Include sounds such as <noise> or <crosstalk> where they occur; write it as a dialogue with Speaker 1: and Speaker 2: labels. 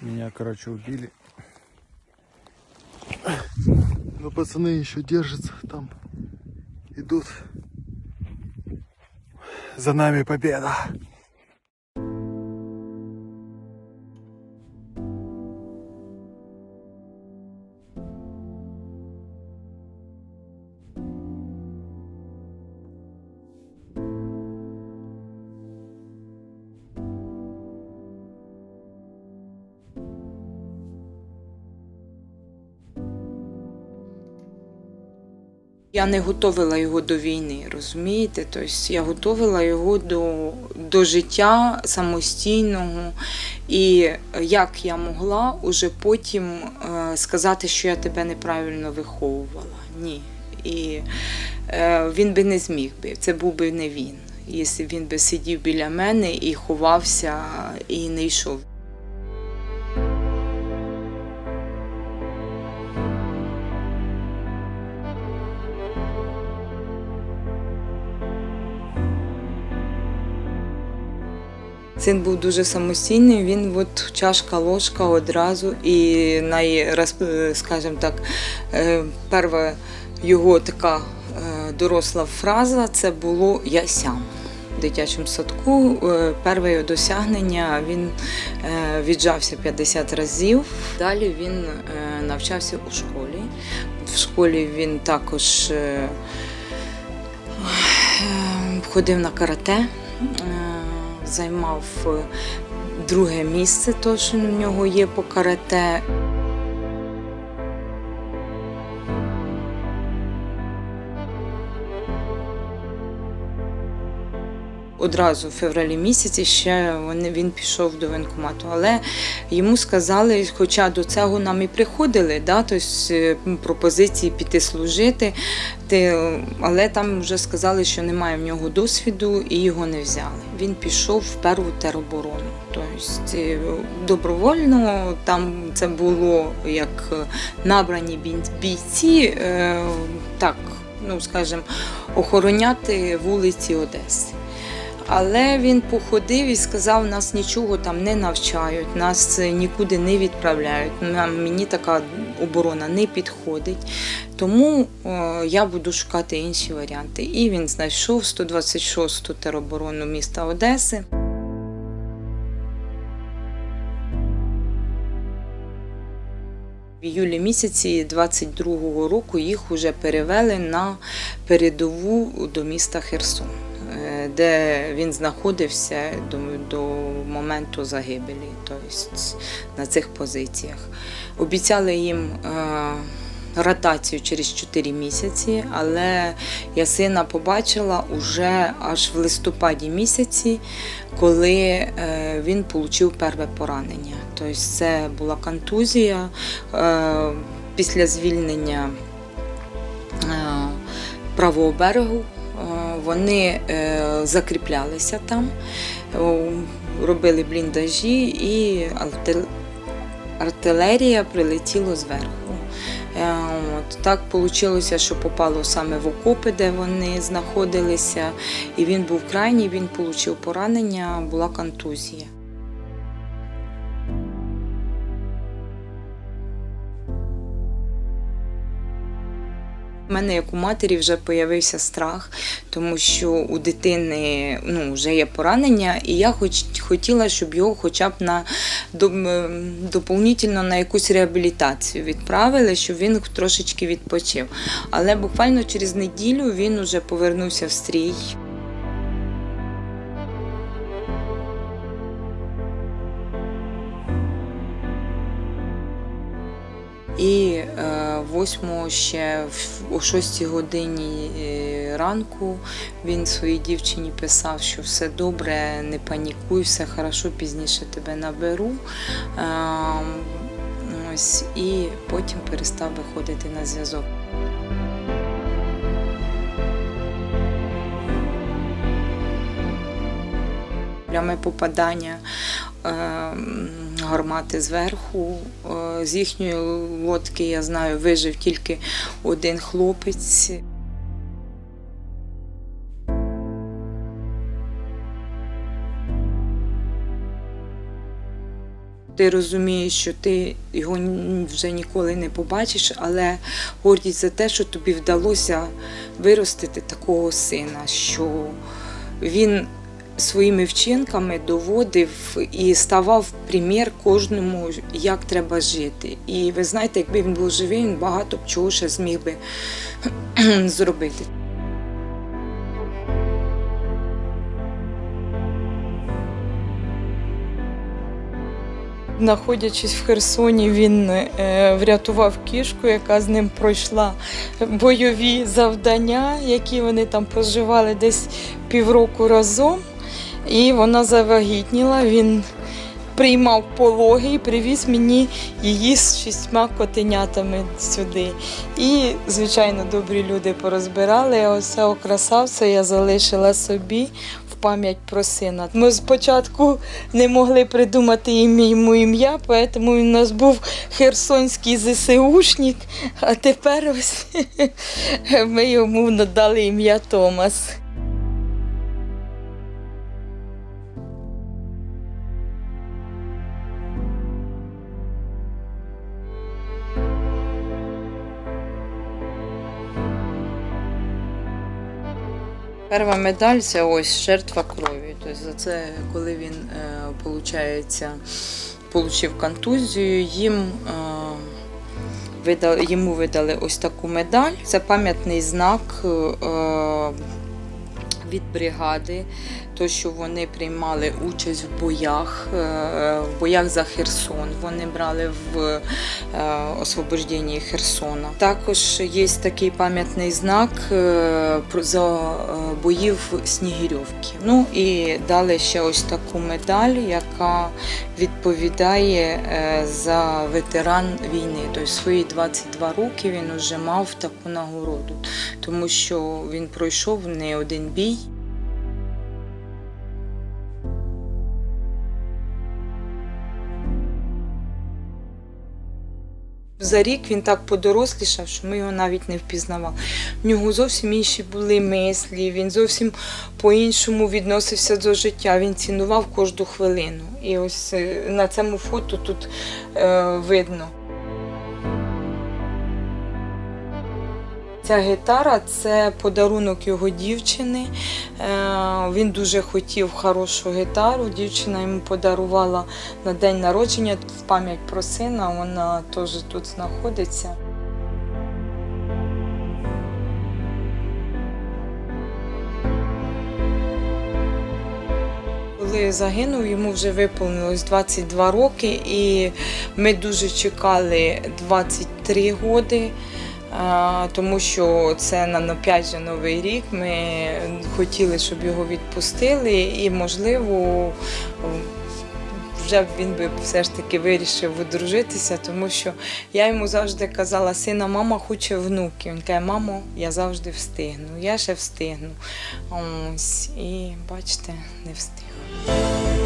Speaker 1: Меня, короче, убили. Но пацаны еще держатся там. Идут. За нами победа.
Speaker 2: Я не готовила його до війни, розумієте? Тобто я готовила його до, до життя самостійного. І як я могла уже потім е, сказати, що я тебе неправильно виховувала. Ні. І е, він би не зміг би, це був би не він. Якщо він би сидів біля мене і ховався, і не йшов. Син був дуже самостійний, він от чашка, ложка одразу. І най, скажімо так, е, перша його така е, доросла фраза це було Я сям. В дитячому садку Е, перше його досягнення він е, віджався 50 разів. Далі він е, навчався у школі. В школі він також е, е, ходив на карате. Займав е, друге місце, то що в нього є по карате. Одразу в февралі місяці ще він пішов до воєнкомату. Але йому сказали, хоча до цього нам і приходили, да, тобто пропозиції піти служити, ти, але там вже сказали, що немає в нього досвіду і його не взяли. Він пішов в перву тероборону. Тобто добровольно там це було як набрані бійці, е, так, ну скажімо, охороняти вулиці Одеси. Але він походив і сказав, нас нічого там не навчають, нас нікуди не відправляють. Мені така оборона не підходить. Тому е, я буду шукати інші варіанти. І він знайшов 126-ту тероборону міста Одеси. В іюлі місяці 22-го року їх вже перевели на передову до міста Херсон, де він знаходився до, до моменту загибелі, тобто на цих позиціях. Обіцяли їм е, ротацію через 4 місяці, але я сина побачила уже аж в листопаді місяці, коли е, він отримав перше поранення. Тобто це була контузія е, після звільнення правого берегу. Вони е, закріплялися там, е, робили бліндажі і артилерія прилетіла зверху. Е, От, так вийшло, що попало саме в окопи, де вони знаходилися, і він був крайній, він отримав поранення, була контузія. У мене як у матері вже з'явився страх, тому що у дитини ну, вже є поранення, і я хоч, хотіла, щоб його хоча б на доповнительно на якусь реабілітацію відправили, щоб він трошечки відпочив. Але буквально через неділю він вже повернувся в стрій. І е, 8 ще о 6 годині е, ранку він своїй дівчині писав, що все добре, не панікуй, все хорошо, пізніше тебе наберу. Е, ось, і потім перестав виходити на зв'язок. Пряме попадання е, гармати зверху. Е, з їхньої лодки, я знаю, вижив тільки один хлопець. Ти розумієш, що ти його вже ніколи не побачиш, але гордість за те, що тобі вдалося виростити такого сина, що він своїми вчинками доводив і ставав примір кожному, як треба жити. І ви знаєте, якби він був живий, він багато б чого ще зміг би <clears throat> зробити. Знаходячись в Херсоні, він е, врятував кішку, яка з ним пройшла бойові завдання, які вони там проживали десь півроку разом. І вона завагітніла. Він приймав пологи і привіз мені її з шістьма котенятами сюди. І, звичайно, добрі люди порозбирали. А ось цього красавця я залишила собі пам'ять про сина. Ми спочатку не могли придумати йому ім'я, тому він у нас був херсонський ЗСУшник, а тепер ось <laughs> ми йому надали ім'я Томас. Перша медаль це ось жертва крові. Тобто за це, коли він е, получається, получив контузію, їм е, йому видали ось таку медаль. Це пам'ятний знак е, від бригади, то що вони приймали участь в боях, е, в боях за Херсон. Вони брали в е, освобожденні Херсона. Також є такий пам'ятний знак е, за боїв Снігирьовки. Ну і дали ще ось таку медаль, яка відповідає за ветеран війни. Тобто свої 22 роки він вже мав таку нагороду, тому що він пройшов не один бій. За рік він так подорослішав, що ми його навіть не впізнавали. В нього зовсім інші були мислі, він зовсім по-іншому відносився до життя. Він цінував кожну хвилину. І ось е, на цьому фото тут е, видно. Ця гітара це подарунок його дівчини. Е, Він дуже хотів хорошу гітару. Дівчина йому подарувала на день народження в пам'ять про сина. Вона теж тут знаходиться. Коли загинув, йому вже виповнилось 22 роки, і ми дуже чекали 23 роки. Тому що це на опять новий рік. Ми хотіли, щоб його відпустили, і можливо вже він би все ж таки вирішив одружитися, тому що я йому завжди казала, сина, мама хоче внуків. Він каже, мамо, я завжди встигну, я ще встигну. Ось, і бачите, не встиг.